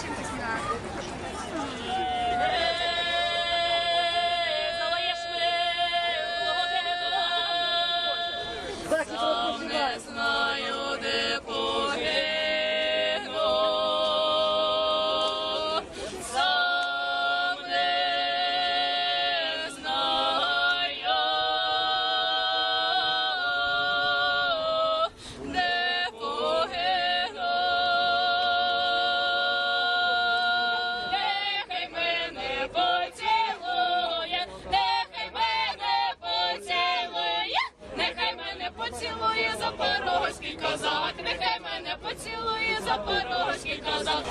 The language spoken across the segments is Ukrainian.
чимось на Не знаю, запорозький козак.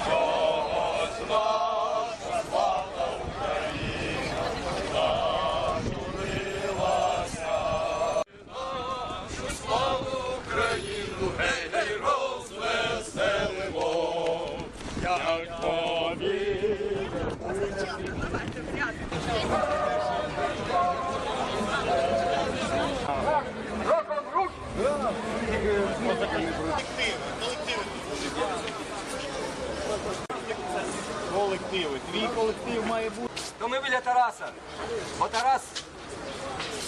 Колективи. Твій колектив має бути. то ми біля Тараса. Бо Тарас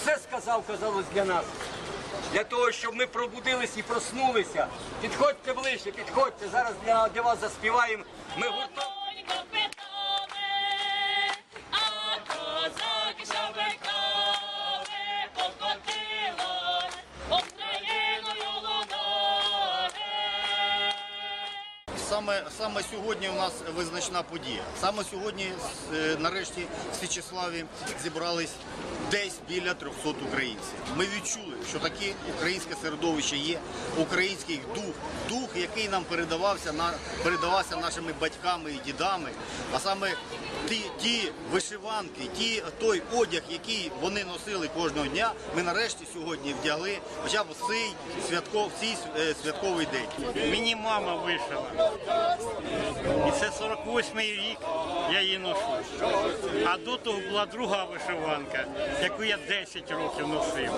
все сказав, казалось, для нас. Для того, щоб ми пробудились і проснулися. Підходьте ближче, підходьте. Зараз для, для вас заспіваємо. Ми гуртом. Саме, саме сьогодні у нас визначна подія. Саме сьогодні, е, нарешті, в Січеславі зібрались десь біля 300 українців. Ми відчули, що таке українське середовище є, український дух, дух, який нам передавався на передавався нашими батьками і дідами. А саме ті, ті вишиванки, ті той одяг, який вони носили кожного дня, ми нарешті сьогодні вдягли, хоча б цей святков, цей е, святковий день. Мені мама вишила. І це 48-й рік я її ношу. А до того була друга вишиванка, яку я 10 років носив.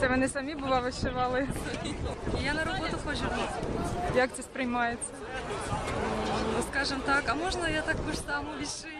Це ви не самі була вишивали? Я на роботу ходжу, Як це сприймається? скажімо так, а можна я таку ж саму відшию?